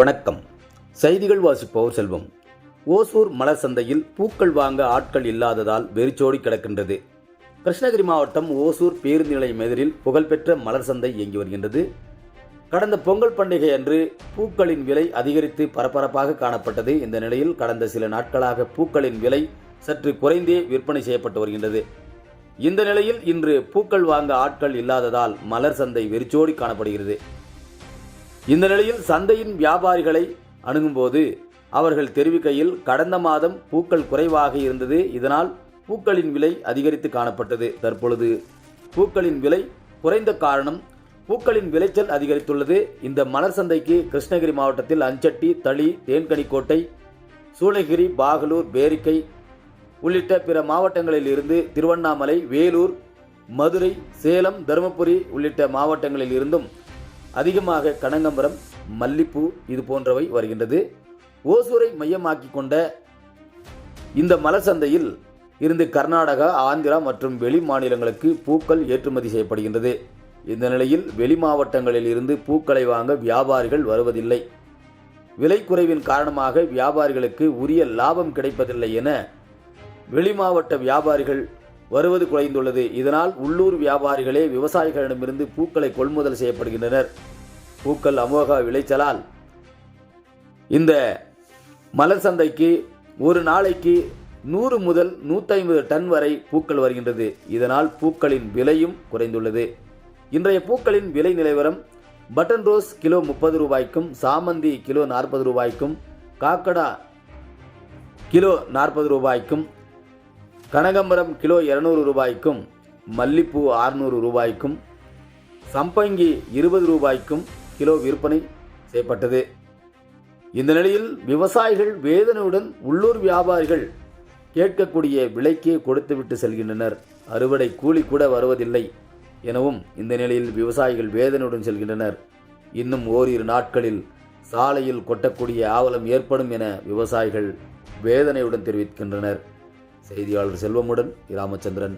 வணக்கம். செய்திகள் வாசிப்பவர் செல்வம். ஓசூர் மலர் சந்தையில் பூக்கள் வாங்க ஆட்கள் இல்லாததால் வெறிச்சோடி கிடக்கின்றது. கிருஷ்ணகிரி மாவட்டம் ஓசூர் பேருந்து நிலையம் எதிரில் புகழ்பெற்ற மலர் சந்தை இயங்கி வருகின்றது. கடந்த பொங்கல் பண்டிகை அன்று பூக்களின் விலை அதிகரித்து பரபரப்பாக காணப்பட்டது. இந்த நிலையில் கடந்த சில நாட்களாக பூக்களின் விலை சற்று குறைந்தே விற்பனை செய்யப்பட்டு வருகின்றது. இந்த நிலையில் இன்று பூக்கள் வாங்க ஆட்கள் இல்லாததால் மலர் சந்தை வெறிச்சோடி காணப்படுகிறது. இந்த நிலையில் சந்தையின் வியாபாரிகளை அணுகும்போது அவர்கள் தெரிவிக்கையில் கடந்த மாதம் பூக்கள் குறைவாக இருந்தது. இதனால் பூக்களின் விலை அதிகரித்து காணப்பட்டது. தற்பொழுது பூக்களின் விலை குறைந்த காரணம் பூக்களின் விளைச்சல் அதிகரித்துள்ளது. இந்த மலர் சந்தைக்கு கிருஷ்ணகிரி மாவட்டத்தில் அஞ்சட்டி தளி தேன்கனிக்கோட்டை சூளகிரி பாகலூர் பேரிக்கை உள்ளிட்ட பிற மாவட்டங்களில் இருந்து திருவண்ணாமலை வேலூர் மதுரை சேலம் தருமபுரி உள்ளிட்ட மாவட்டங்களில் இருந்தும் அதிகமாக கனகம்பரம் மல்லிப்பூ இது போன்றவை வருகின்றது. ஓசூரை மையமாக்கி கொண்ட இந்த மலர் சந்தையில் இருந்து கர்நாடகா ஆந்திரா மற்றும் வெளி மாநிலங்களுக்கு பூக்கள் ஏற்றுமதி செய்யப்படுகின்றது. இந்த நிலையில் வெளி மாவட்டங்களில் இருந்து பூக்களை வாங்க வியாபாரிகள் வருவதில்லை. விலை குறைவின் காரணமாக வியாபாரிகளுக்கு உரிய லாபம் கிடைப்பதில்லை என வெளி மாவட்ட வியாபாரிகள் வருவது குறைந்துள்ளது. இதனால் உள்ளூர் வியாபாரிகளே விவசாயிகளிடமிருந்து பூக்களை கொள்முதல் செய்யப்படுகின்றனர். பூக்கள் அமோக விளைச்சலால். இந்த மலர் சந்தைக்கு ஒரு நாளைக்கு நூறு முதல் நூற்றி டன் வரை பூக்கள் வருகின்றது. இதனால் பூக்களின் விலையும் குறைந்துள்ளது. இன்றைய பூக்களின் விலை நிலவரம் பட்டன் ரோஸ் கிலோ முப்பது ரூபாய்க்கும் சாமந்தி கிலோ நாற்பது ரூபாய்க்கும் காக்கடா கிலோ நாற்பது ரூபாய்க்கும் கனகம்பரம் கிலோ இரநூறு ரூபாய்க்கும் மல்லிப்பூ ஆறுநூறு ரூபாய்க்கும் சம்பங்கி இருபது ரூபாய்க்கும் கிலோ விற்பனை செய்யப்பட்டது. இந்த நிலையில் விவசாயிகள் வேதனையுடன் உள்ளூர் வியாபாரிகள் கேட்கக்கூடிய விலைக்கே கொடுத்துவிட்டு செல்கின்றனர். அறுவடை கூலி கூட வருவதில்லை எனவும் இந்த நிலையில் விவசாயிகள் வேதனையுடன் செல்கின்றனர். இன்னும் ஓரிரு நாட்களில் சாலையில் கொட்டக்கூடிய ஆவலம் ஏற்படும் என விவசாயிகள் வேதனையுடன் தெரிவிக்கின்றனர். செய்தியாளர் செல்வமுடன் ராமச்சந்திரன்